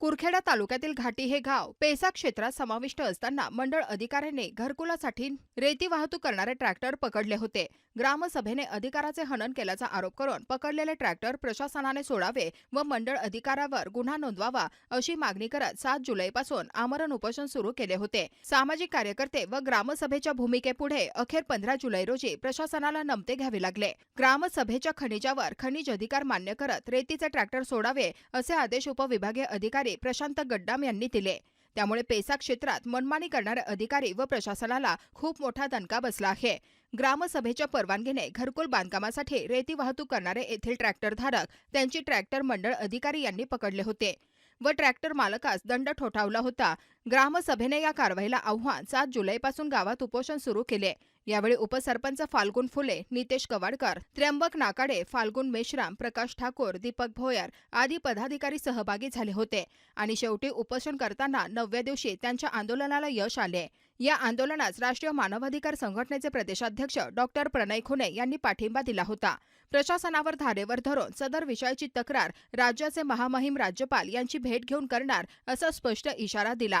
कुरखेडा तालुक्यातील घाटी हे गाव पेसा क्षेत्रात समाविष्ट असताना मंडळ अधिकाऱ्याने घरकुलासाठी रेती वाहतूक करणारे ट्रॅक्टर पकडले होते. ग्रामसभेने अधिकाराचे हनन केल्याचा आरोप करून पकडलेले ट्रॅक्टर प्रशासनाने सोडावे व मंडळ अधिकाऱ्यावर गुन्हा नोंदवावा अशी मागणी करत सात जुलैपासून आमरण उपोषण सुरू केले होते. सामाजिक कार्यकर्ते व ग्रामसभेच्या भूमिकेपुढे अखेर पंधरा जुलै रोजी प्रशासनाला नमते घ्यावे लागले. ग्रामसभेच्या खनिजावर खनिज अधिकार मान्य करत रेतीचे ट्रॅक्टर सोडावे असे आदेश उपविभागीय अधिकारी प्रशांत गड्डाम यांनी दिले. त्यामुळे पेसा क्षेत्रात मनमानी करणारे अधिकारी व प्रशासनाला खूप मोठा दणका बसला आहे. ग्रामसभेच्या परवानगीने घरकुल बांधकामासाठी रेती वाहतूक करणारे येथील ट्रॅक्टरधारक त्यांची ट्रॅक्टर मंडळ अधिकारी यांनी पकडले होते व ट्रॅक्टर मालकास दंड ठोठावला होता. ग्रामसभेने या कारवाईला आव्हान. सात जुलैपासून गावात उपोषण सुरू केले. यावेळी उपसरपंच फाल्गुन फुले नितेश कवाडकर त्र्यंबक नाकाडे फाल्गुन मेश्राम प्रकाश ठाकूर दीपक भोयर आदी पदाधिकारी सहभागी झाले होते आणि शेवटी उपोषण करताना नवव्या दिवशी त्यांच्या आंदोलनाला यश आले. या आंदोलनास राष्ट्रीय मानवाधिकार संघटनेचे प्रदेशाध्यक्ष डॉक्टर प्रणय खुने यांनी पाठिंबा दिला होता. प्रशासनावर धारेवर धरून सदर विषयाची तक्रार राज्याचे महामहिम राज्यपाल यांची भेट घेऊन करणार असा स्पष्ट इशारा दिला.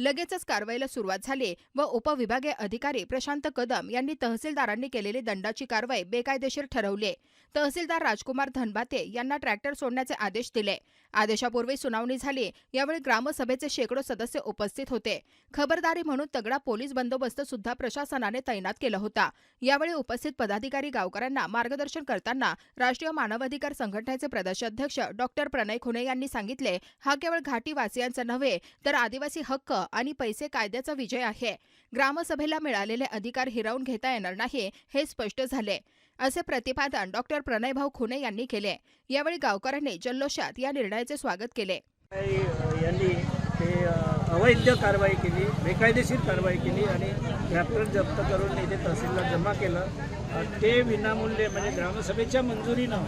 लगेचच कारवाईला सुरुवात झाली व उपविभागीय अधिकारी प्रशांत कदम यांनी तहसीलदारांनी केलेली दंडाची कारवाई बेकायदेशीर ठरवली. तहसीलदार राजकुमार धनबाते यांना ट्रॅक्टर सोडण्याचे आदेश दिले. आदेशापूर्वी सुनावणी झाली. यावेळी ग्रामसभेचे शेकडो सदस्य उपस्थित होते. खबरदारी म्हणून तगडा पोलीस बंदोबस्त सुद्धा प्रशासनाने तैनात केला होता. यावेळी उपस्थित पदाधिकारी गावकऱ्यांना मार्गदर्शन करताना राष्ट्रीय मानवाधिकार संघटनेचे प्रदेशाध्यक्ष डॉक्टर प्रणय खुने यांनी सांगितले हा केवळ घाटीवासियांचा नव्हे तर आदिवासी हक्क आणि पैसे कायद्याचा विजय आहे. ग्रामसभेला मिळालेले अधिकार हिरावून घेता येणार नाही हे स्पष्ट झाले. असे प्रतिपादन डॉक्टर प्रणयभाऊ खुने यांनी केले. यावेळी गावकऱ्यांनी जल्लोषात या निर्णयाचे स्वागत केले. यांनी अवैध कारवाई केली बेकायदेशीर कारवाई केली आणि ट्रॅक्टर जप्त करून इथे तहसीलला जमा केलं. ते विनामूल्य म्हणजे ग्रामसभेच्या मंजुरीनं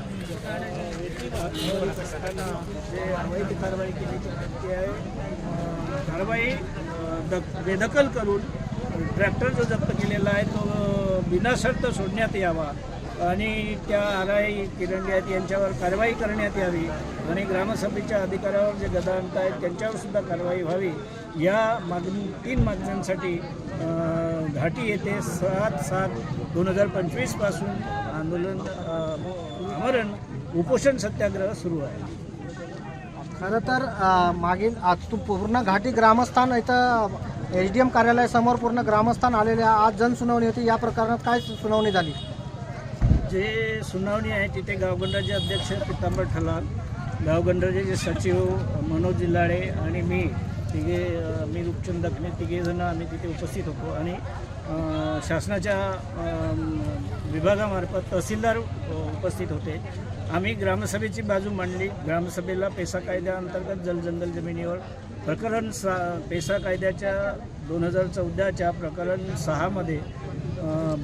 जे अवैध कारवाई केली ती आहे. कारवाई अ, बेदखल करून ट्रॅक्टर जो जप्त केलेला आहे. तो बिनाशर्त सोडण्यात यावा आणि त्या आराई किरंडी आहेत यांच्यावर कारवाई करण्यात यावी आणि ग्रामसभेच्या अधिकाऱ्यावर जे गदांत आहेत त्यांच्यावर सुद्धा कारवाई व्हावी. या मागणी तीन मागण्यांसाठी घाटी येथे सात सात दोन हजार पंचवीसपासून आंदोलन आमरण उपोषण सत्याग्रह सुरू आहे. खरं तर अ, मागील आज तू पूर्ण घाटी ग्रामस्थान इथं एच डी एम कार्यालयासमोर पूर्ण ग्रामस्थान आलेले आहे. आज जनसुनावणी होती. या प्रकरणात काय सुनावणी झाली? जे सुनावणी आहे तिथे गावगंडाचे अध्यक्ष पितांबर ठलाल गावगंडाचे सचिव मनोज जिल्हाडे आणि मी तिघे अ, मी रूपचंद दखने तिघेजण आम्ही तिथे उपस्थित होतो. आणि अ, शासनाच्या अम, विभागामार्फत तहसीलदार उपस्थित होते. आम्ही ग्रामसभेची बाजू मांडली. ग्रामसभेला पेसा कायद्याअंतर्गत जलजंगल जमिनीवर प्रकरण सा पेसा कायद्याच्या दोन हजार चौदाच्या प्रकरण सहामध्ये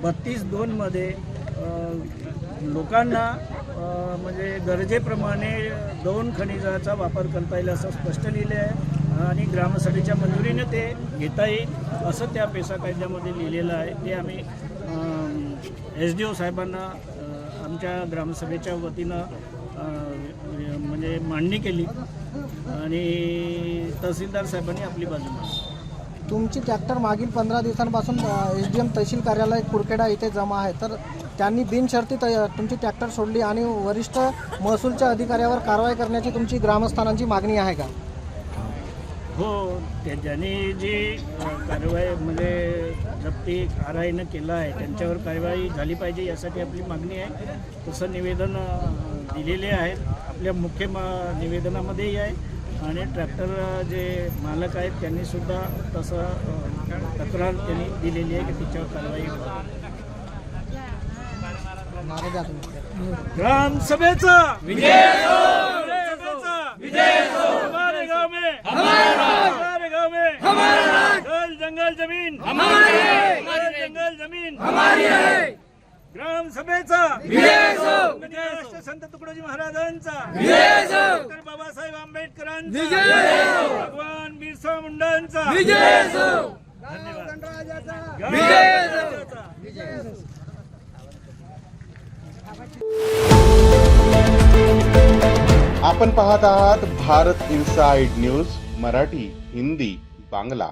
बत्तीस दोनमध्ये लोकांना म्हणजे गरजेप्रमाणे दोन खनिजाचा वापर करता येईल असं स्पष्ट लिहिले आहे. आणि ग्रामसभेच्या मंजुरीने ते घेता येईल असं त्या पेसा कायद्यामध्ये लिहिलेलं आहे. ते आम्ही एस डी ओ साहेबांना आमच्या ग्रामसभेच्या वतीनं म्हणजे मांडणी केली आणि तहसीलदार साहेबांनी आपली बाजू मांडली. तुमची ट्रॅक्टर मागील पंधरा दिवसांपासून एस डी एम तहसील कार्यालय कुरखेडा इथे जमा आहे. तर त्यांनी बिनशर्ती त तुमची ट्रॅक्टर सोडली आणि वरिष्ठ महसूलच्या अधिकाऱ्यावर कारवाई करण्याची तुमची ग्रामस्थानांची मागणी आहे का? हो त्या ज्यांनी जी कारवाई म्हणजे जप्ती आराईनं केलं आहे त्यांच्यावर कारवाई झाली पाहिजे यासाठी आपली मागणी आहे. तसं निवेदन दिलेले आहेत. आपल्या मुख्य म निवेदनामध्येही आहे. आणि ट्रॅक्टर जे मालक आहेत त्यांनी सुद्धा तसं तक्रार त्यांनी दिलेली आहे की तिच्यावर कारवाई ग्रामसभेचा विजय विजय हमारे जंगल जमीन. हमारी जल जंगल जमीन. हमारी है. ग्राम सभेचा. राष्ट्र संत तुकडोजी महाराजांचा. डॉक्टर बाबासाहेब आंबेडकरांचा. भगवान बिरसा मुंडांचा. आपण पाहत आहात भारत इन्साइड न्यूज मराठी हिंदी बांगला.